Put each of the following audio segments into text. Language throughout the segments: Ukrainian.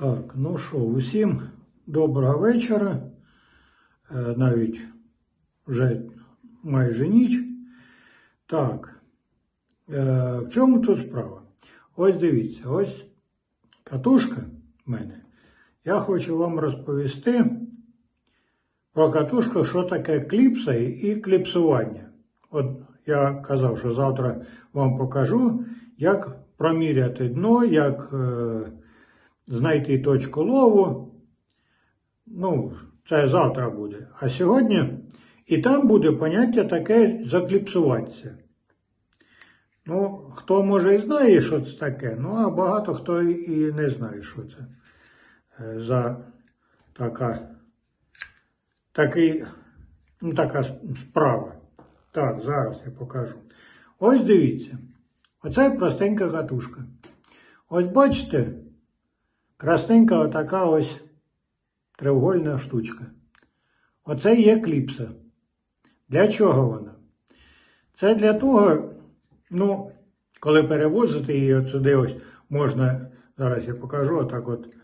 Так, ну що, усім доброго вечора. Е, Навіть вже майже ніч. Так. Е, В чому тут справа? Ось дивіться, ось катушка в мене. Я хочу вам розповісти про катушку, що таке кліпса і кліпсування. От я казав, що завтра вам покажу, як проміряти дно, як е, знайти точку лову. Ну, це завтра буде. А сьогодні і там буде поняття таке закліпсуватися. Ну, хто може і знає, що це таке, ну а багато хто і не знає, що це е, за така, такий, ну, така справа. Так, зараз я покажу. Ось дивіться. Оце простенька катушка. Ось бачите, красненька отака ось треугольна штучка. Оце є кліпса. Для чого вона? Це для того, ну, коли перевозити її от сюди ось можна, зараз я покажу, отак от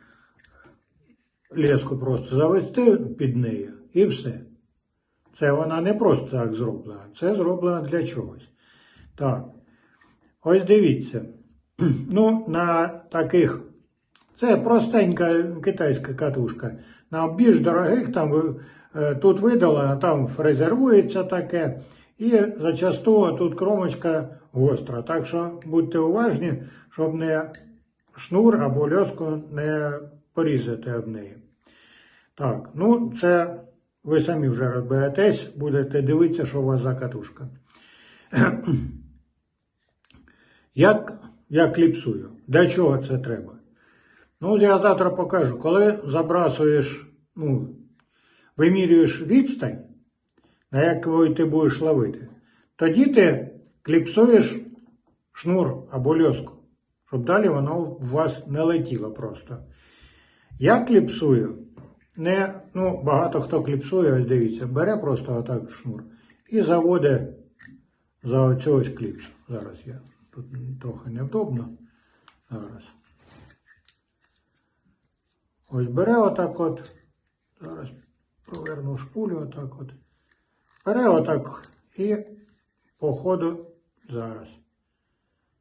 леску просто завести під нею і все. Це вона не просто так зроблена, це зроблено для чогось. Так. Ось дивіться. Ну, на таких. Це простенька китайська катушка. На більш дорогих там е, тут видалено, там резервується таке. І зачасту тут кромочка гостра. Так що будьте уважні, щоб не шнур або льоску не порізати об неї. Так, ну це ви самі вже розберетесь, будете дивитися, що у вас за катушка. Як я кліпсую? Для чого це треба? Ну, я завтра покажу. Коли забрасуєш, ну, вимірюєш відстань, на яку ти будеш ловити, тоді ти кліпсуєш шнур або льоску, щоб далі воно в вас не летіло просто. Я кліпсую, не, ну, багато хто кліпсує, ось дивіться, бере просто отак шнур і заводить за оцю ось кліпсу. Зараз я тут трохи невдобно. Зараз. Ось бере отак от. Зараз поверну шпулю отак от. Бере отак і по ходу зараз.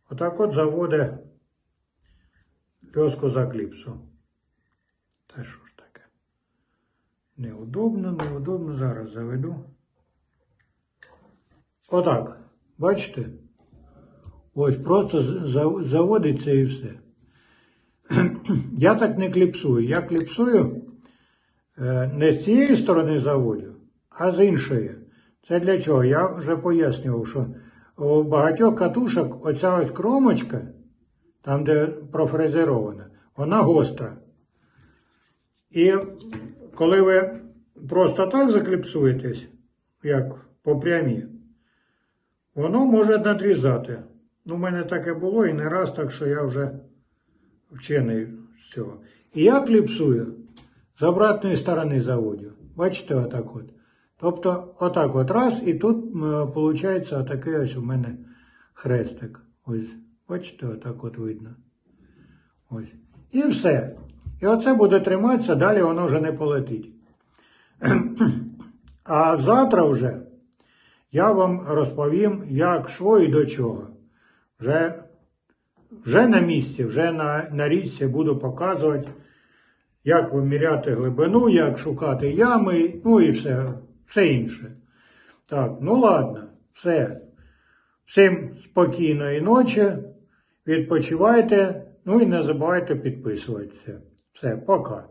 Отак от заводить льоску за кліпсу. Та що ж таке? Неудобно, неудобно. Зараз заведу. Отак. Бачите? Ось просто заводиться і все. Я так не кліпсую. Я кліпсую е, не з цієї сторони заводю, а з іншої. Це для чого? Я вже пояснював, що у багатьох катушок оця ось кромочка, там, де профрезерована, вона гостра. І коли ви просто так закліпсуєтесь, як по прямій, воно може надрізати. Ну, у мене таке було і не раз, так що я вже вчений цього. І я кліпсую з обратної сторони заводю. Бачите, отак от. Тобто, отак от раз, і тут виходить отакий ось у мене хрестик. Ось, бачите, отак от видно. Ось. І все. І оце буде триматися, далі воно вже не полетить. А завтра вже я вам розповім, як, що і до чого. Вже, вже на місці, вже на, на річці буду показувати, як виміряти глибину, як шукати ями, ну і все, все інше. Так, ну ладно, все. Всім спокійної ночі, відпочивайте, ну і не забувайте підписуватися. Все, пока.